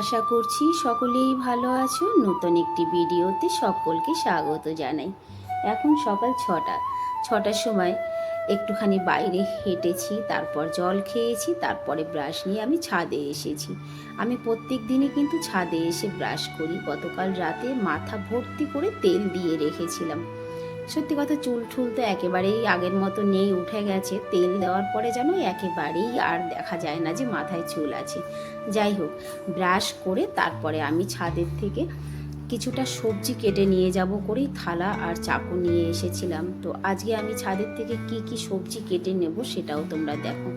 আশা করছি সকলেই ভালো আছো। নতুন একটি ভিডিওতে সকলকে স্বাগত জানাই। এখন সকাল ছটা। ছটার সময় একটুখানি বাইরে হেঁটেছি, তারপর জল খেয়েছি, তারপরে ব্রাশ নিয়ে আমি ছাদে এসেছি। আমি প্রত্যেক দিনই কিন্তু ছাদে এসে ব্রাশ করি। গতকাল রাতে মাথা ভর্তি করে তেল দিয়ে রেখেছিলাম। সত্যি কথা চুল ঠুল তো একেবারেই আগের মতো নেই, উঠে গেছে। তেল দেওয়ার পরে যেন একেবারেই আর দেখা যায় না যে মাথায় চুল আছে। যাই হোক ব্রাশ করে তারপরে আমি ছাদের থেকে কিছুটা সবজি কেটে নিয়ে যাব করেই থালা আর চাকু নিয়ে এসেছিলাম। তো আজকে আমি ছাদের থেকে কি কি সবজি কেটে নেব সেটাও তোমরা দেখো।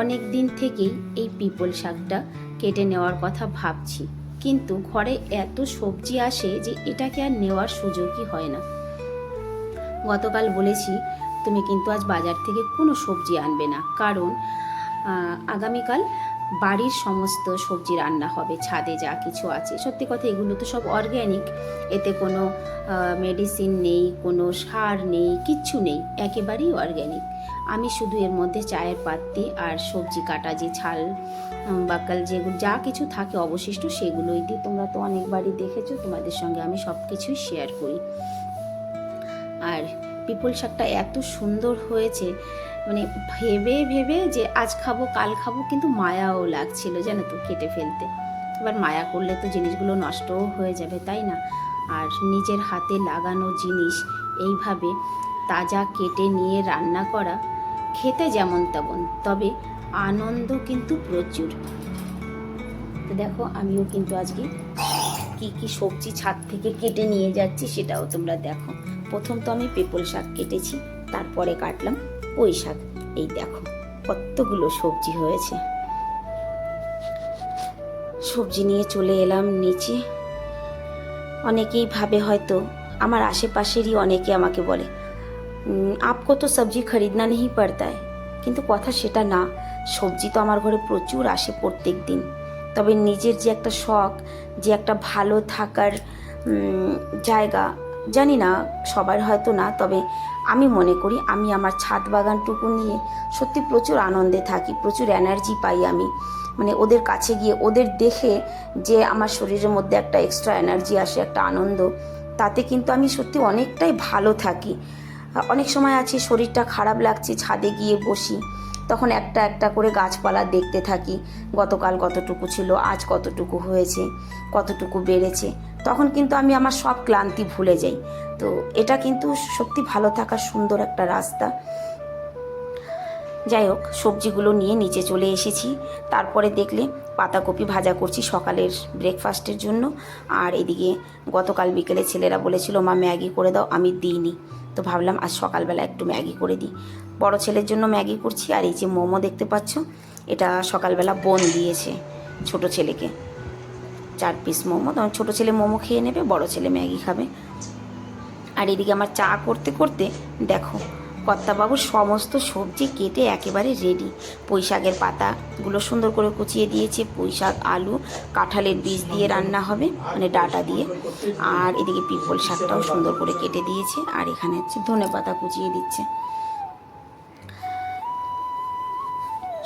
অনেক দিন থেকেই এই পিপল শাকটা কেটে নেওয়ার কথা ভাবছি, কিন্তু ঘরে এত সবজি আসে যে এটাকে আর নেওয়ার সুযোগই হয় না। গতকাল বলেছি, তুমি কিন্তু আজ বাজার থেকে কোনো সবজি আনবে না। কারণ আগামীকাল বাড়ির সমস্ত সবজি রান্না হবে, ছাদে যা কিছু আছে। সত্যি কথা, এগুলো তো সব অর্গ্যানিক এতে কোনো মেডিসিন নেই, কোনো সার নেই, কিচ্ছু নেই। একেবারেই অর্গ্যানিক আমি শুধু এর মধ্যে চায়ের পাত্তি আর সবজি কাটা, যে ছাল বাকাল যেগুলো যা কিছু থাকে অবশিষ্ট সেগুলোই দিই। তোমরা তো অনেকবারই দেখেছ, তোমাদের সঙ্গে আমি সব কিছুই শেয়ার করি। আর পিপল শাকটা এত সুন্দর হয়েছে মানে ভেবে ভেবে যে আজ খাব, কাল খাব, কিন্তু মায়াও লাগছিল জানো তো কেটে ফেলতে। এবার মায়া করলে তো জিনিসগুলো নষ্টও হয়ে যাবে, তাই না? আর নিজের হাতে লাগানো জিনিস এইভাবে তাজা কেটে নিয়ে রান্না করা, খেতে যেমন তেমন, তবে আনন্দ কিন্তু প্রচুর। তো দেখো, আমিও কিন্তু আজকে কি কি সবজি ছাদ থেকে কেটে নিয়ে যাচ্ছি সেটাও তোমরা দেখো। প্রথম তো আমি পেপল শাক কেটেছি, তারপরে কাটলাম। পুঁই শাক এই দেখো কতগুলো সবজি হয়েছে। সবজি নিয়ে চলে এলাম নিচে। অনেকেই ভাবে হয়তো আমার আশেপাশেরই অনেকে আমাকে বলে "উম, আপকো তো সবজি খরিদনা নেই পড়তা কিন্তু কথা সেটা না সবজি তো আমার ঘরে প্রচুর আসে প্রত্যেক দিন। তবে নিজের যে একটা শখ যে একটা ভালো থাকার জায়গা জানি না সবার হয়তো না তবে আমি মনে করি আমি আমার ছাদ বাগানটুকু নিয়ে সত্যি প্রচুর আনন্দে থাকি, প্রচুর এনার্জি পাই আমি। মানে ওদের কাছে গিয়ে, ওদের দেখে যে আমার শরীরের মধ্যে একটা এক্সট্রা এনার্জি আসে, একটা আনন্দ, তাতে কিন্তু আমি সত্যি অনেকটাই ভালো থাকি। অনেক সময় আছে, শরীরটা খারাপ লাগছে, ছাদে গিয়ে বসি। তখন একটা একটা করে গাছপালা দেখতে থাকি। গতকাল কতটুকু ছিল, আজ কতটুকু হয়েছে, কতটুকু বেড়েছে। তখন কিন্তু আমি আমার সব ক্লান্তি ভুলে যাই। তো এটা কিন্তু সত্যি ভালো থাকার সুন্দর একটা রাস্তা। যাই হোক, সবজিগুলো নিয়ে নিচে চলে এসেছি। তারপরে দেখলে পাতাকপি ভাজা করছি সকালের ব্রেকফাস্টের জন্য। আর এদিকে গতকাল বিকেলে ছেলেরা বলেছিল, মা, ম্যাগি করে দাও, আমি দিইনি। তো ভাবলাম, আজ সকালবেলা একটু ম্যাগি করে দিই। বড় ছেলের জন্য ম্যাগি করছি, আর এই যে মোমো দেখতে পাচ্ছ, এটা সকালবেলা বোন দিয়েছে ছোট ছেলেকে। চার পিস মোমো, তখন ছোটো ছেলে মোমো খেয়ে নেবে, বড় ছেলে ম্যাগি খাবে। আর এদিকে আমার চা করতে করতে, দেখো কর্তাবাবু সমস্ত সবজি কেটে একেবারে রেডি পুঁই শাকের পাতাগুলো সুন্দর করে কুচিয়ে দিয়েছে। পুঁই শাক আলু, কাঁঠালের বীজ দিয়ে রান্না হবে মানে ডাটা দিয়ে। আর এদিকে পিপল শাকটাও সুন্দর করে কেটে দিয়েছে। আর এখানে হচ্ছে ধনে পাতা কুচিয়ে দিচ্ছে।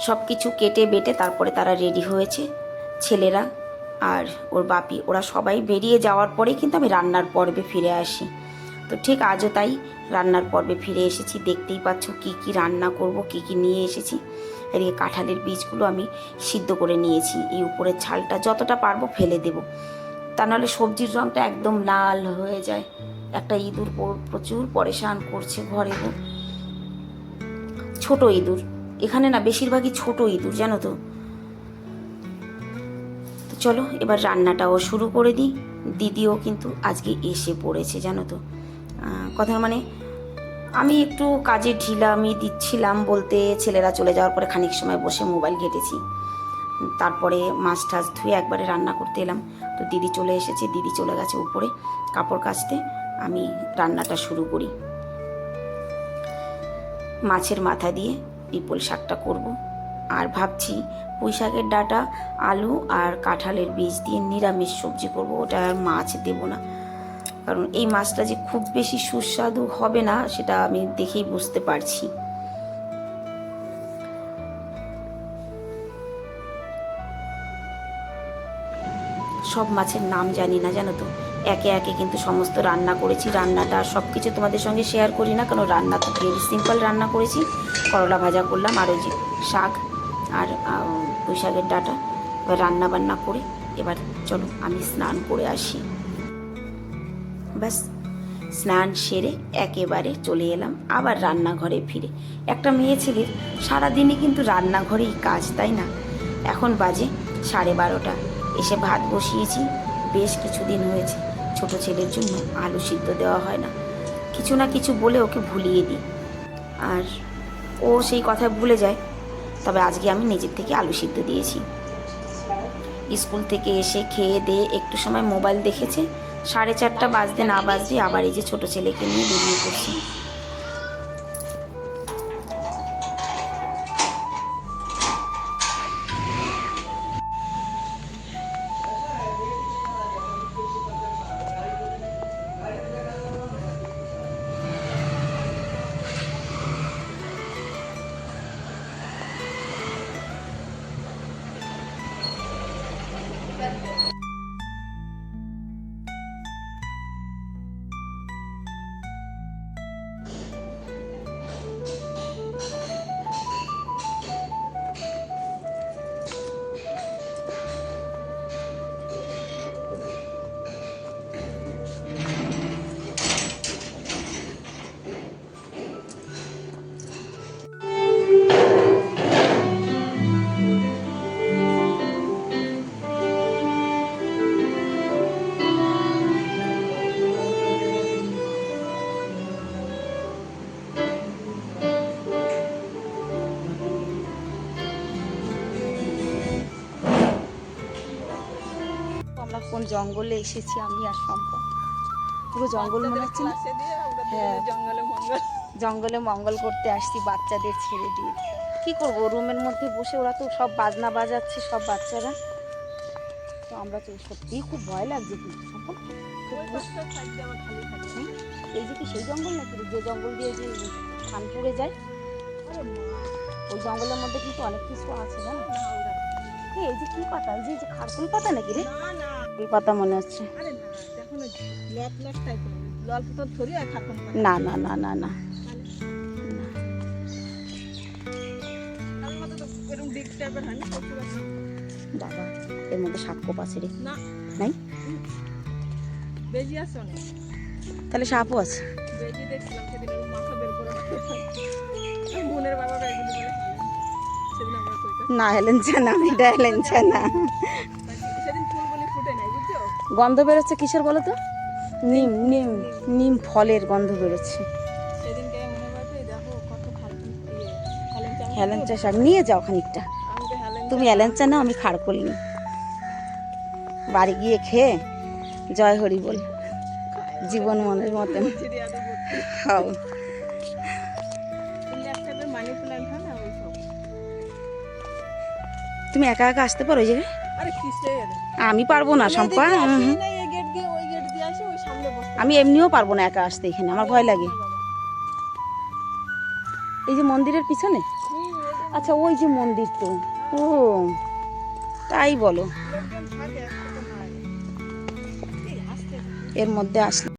সব কিছু কেটে বেটে তারপরে তারা রেডি হয়েছে। ছেলেরা আর ওর বাপি, ওরা সবাই বেরিয়ে যাওয়ার পরেই কিন্তু আমি রান্নার পর্বে ফিরে আসি। তো ঠিক আজও তাই রান্নার পর্বে ফিরে এসেছি। দেখতেই পাচ্ছ কি কি রান্না করব, কি কি নিয়ে এসেছি। এদিকে কাঁঠালের বীজগুলো আমি সিদ্ধ করে নিয়েছি। এই উপরের ছালটা যতটা পারব ফেলে দেব। তা নাহলে সবজির রঙটা একদম লাল হয়ে যায়। একটা ইঁদুর প্রচুর পরেশান করছে ঘরে। ছোট ইঁদুর। এখানে না বেশিরভাগই ছোট ইঁদুর, জানো তো চলো, এবার রান্নাটাও শুরু করে দিই। দিদিও কিন্তু আজকে এসে পড়েছে, জানো তো। কথার মানে আমি একটু কাজে ঢিলা আমি দিচ্ছিলাম বলতে ছেলেরা চলে যাওয়ার পরে খানিক সময় বসে মোবাইল ঘেটেছি। তারপরে মাছ টাছ ধুয়ে একবারে রান্না করতে এলাম। তো দিদি চলে এসেছে, দিদি চলে গেছে উপরে কাপড় কাচতে। আমি রান্নাটা শুরু করি। মাছের মাথা দিয়ে পিপল শাকটা করব। আর ভাবছি পুঁই শাকের ডাটা, আলু আর কাঁঠালের বীজ দিয়ে নিরামিষ সবজি করব। ওটা আর মাছ দেবো না। কারণ এই মাছটা যে খুব বেশি সুস্বাদু হবে না, সেটা আমি দেখেই বুঝতে পারছি। সব মাছের নাম জানি না, জানো তো? একে একে কিন্তু সমস্ত রান্না করেছি, রান্নাটা সব কিছু তোমাদের সঙ্গে শেয়ার করি না, কারণ রান্না তো ভেরি সিম্পল রান্না করেছি। করলা ভাজা করলাম, আর ওই যে শাক আর পুঁই শাকের ডাটা। এবার রান্না বান্না করে, এবার চলো আমি স্নান করে আসি। ব্যাস, স্নান সেরে একেবারে চলে এলাম, আবার রান্নাঘরে ফিরে। একটা মেয়ে ছেলের সারাদিনই কিন্তু রান্নাঘরেই কাজ, তাই না? এখন বাজে সাড়ে বারোটা। এসে ভাত বসিয়েছি, বেশ কিছুদিন হয়েছে। ছোট ছেলের জন্য আলু সিদ্ধ দেওয়া হয় না। কিছু না কিছু বলে ওকে ভুলিয়ে দিই। আর ও সেই কথা ভুলে যায়, তবে আজকে আমি নিজের থেকে আলু সিদ্ধ দিয়েছি। স্কুল থেকে এসে খেয়ে দিয়ে একটু সময় মোবাইল দেখেছে সাড়ে চারটা বাজতে না বাজতে আবার এই যে ছোটো ছেলেকে নিয়ে বেরিয়ে পড়ছি। কোন জঙ্গলে এসেছি আমি আর সম্পদ। পুরো জঙ্গল মনে হচ্ছে না? হ্যাঁ। জঙ্গলে মঙ্গল। করতে আসছি বাচ্চাদের ছেড়ে দিয়ে। কি করব রুমের মধ্যে বসে ওরা তো সব বাজনা বাজাচ্ছে সব বাচ্চারা। তো আমরা তো সত্যিই খুব ভয় লাগছে কিন্তু সম্পদ? এই যে কি সেই জঙ্গল নাকি? যে জঙ্গল দিয়ে যে খানপুরে যায়। ওই জঙ্গলের মধ্যে কিন্তু অনেক কিছু আছে জানো? না এই যে কি পাতা? এই যে খারকুল পাতা নাকি রে? না না। পাতা মনে হচ্ছে। না না না না না না না। না। বাবা এর মধ্যে সাপ কোপ আছে রে। না। নাই? তাহলে সাপও আছে। বেজি দেখছিলাম সেদিন ওর মাথা বের গন্ধ বেরোচ্ছে কিসের বলো তো? নিম নিম নিম ফলের গন্ধ বেরোচ্ছে। ইয়ে হেলেঞ্চা শাক নিয়ে যাও। খানিকটা। তুমি হেলেঞ্চা নাও আমি খাড় করিনি বাড়ি গিয়ে খেয়ে জয় হরি বল। জীবন মনের মতন। সব। তুমি একা একা আসতে পারো ওই জায়গায়? আমি পারব না শম্পা আমি এমনিও পারব না একা আসতে এখানে আমার ভয় লাগে। এই যে মন্দিরের পিছনে? আচ্ছা ওই যে মন্দির তো। ও তাই বলো। এর মধ্যে আসলে